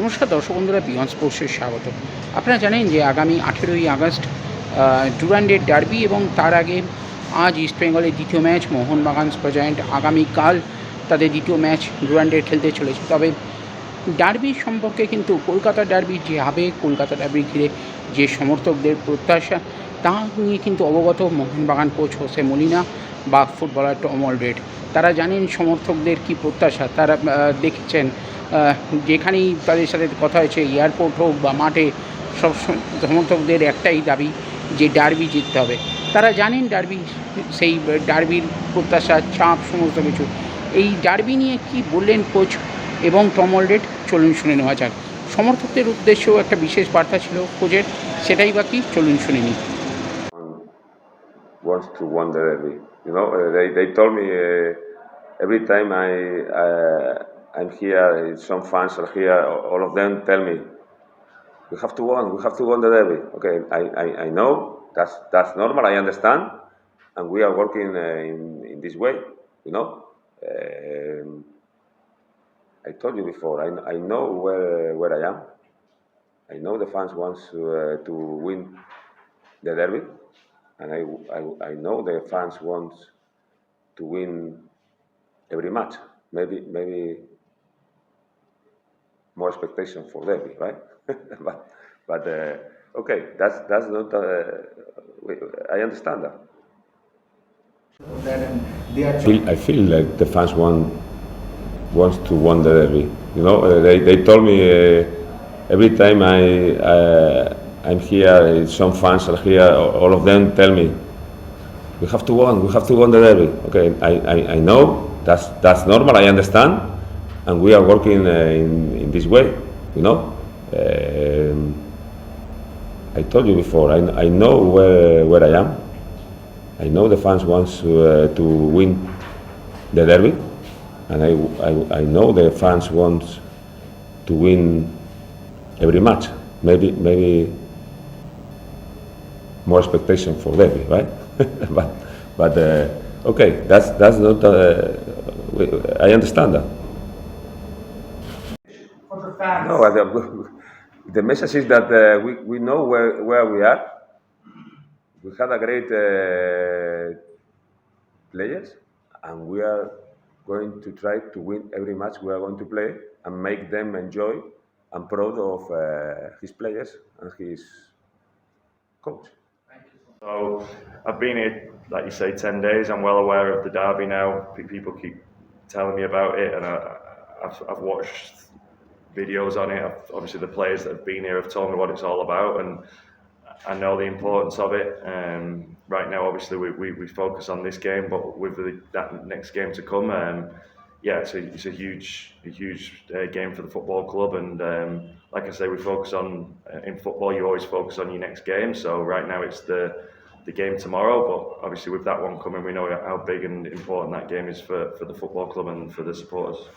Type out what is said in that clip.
নমস্কার, দর্শক বন্ধুরা বিয়ন্ড স্পোর্টসের স্বাগত আপনারা জানেন যে আগামী আঠেরোই আগস্ট ডুরান্ডের ডার্বি এবং তার আগে আজ ইস্টবেঙ্গলের দ্বিতীয় ম্যাচ মোহনবাগান স্পজায়েন্ট আগামীকাল তাদের দ্বিতীয় ম্যাচ ডুরান্ডের খেলতে চলেছে। তবে ডার্বি সম্পর্কে কিন্তু কলকাতা ডার্বি যে হবে কলকাতা ডার্বি ঘিরে যে সমর্থকদের প্রত্যাশা, তা নিয়ে কিন্তু অবগত মোহনবাগান কোচ হোসে মলিনা বা ফুটবলার টমল রেড তারা জানেন সমর্থকদের কি প্রত্যাশা, তারা দেখেছেন যেখানেই তাদের সাথে কথা হয়েছে এয়ারপোর্ট হোক বা মাঠে সব সম- সমর্থকদের একটাই দাবি যে ডার্বি জিততে হবে। তারা জানেন ডার্বি সেই ডার্বির প্রত্যাশা চাপ সমস্ত কিছু। এই ডার্বি নিয়ে কি বললেন কোচ এবং টমল রেড চলুন শুনে নেওয়া যাক। সমর্থকদের উদ্দেশ্যেও একটা বিশেষ বার্তা ছিল কোচের সেটাই বা কি? চলুন শুনে নিই। Wants to win the derby. You know, they, they told me uh, every time I uh, I'm here, uh, some fans are here. All of them tell me we have to win, we have to win the derby. Okay, I, I, I know that's that's normal. I understand, and we are working uh, in in this way. You know, um, I told you before. I, I know where where I am. I know the fans want to, uh, to win the derby, and I, I, I know the fans want to win every match. Maybe maybe more expectation for derby, right? but but uh, okay, that's that's not. Uh, I understand that. I feel, I feel like the fans want wants to win the derby. You know, uh, they, they told me uh, every time I uh, I'm here, some fans are here. All of them tell me we have to win, we have to win the derby. Okay, I, I, I know that's that's normal. I understand, and we are working uh, in in this way. You know. Um, I told you before. I, I know where where I am. I know the fans wants to, uh, to win the derby, and I, I, I know the fans want to win every match. Maybe maybe more expectation for derby, right? but but uh, okay, that's that's not. Uh, I understand that. For the fans. No, the, the message is that uh, we, we know where, where we are. We had a great uh, players, and we are going to try to win every match we are going to play and make them enjoy and proud of uh, his players and his coach. So I've been here, like you say, ten days. I'm well aware of the derby now. People keep telling me about it, and I, I've, I've watched videos on it. Obviously, the players that have been here have told me what it's all about, and I know the importance of it. Um, right now, obviously, we, we, we focus on this game, but with the, that next game to come, um, yeah, it's a, it's a huge a huge uh, game for the football club, and um, like I say, we focus on uh, in football. You always focus on your next game. So right now, it's the the game tomorrow, but obviously with that one coming, we know how big and important that game is for, for the football club and for the supporters.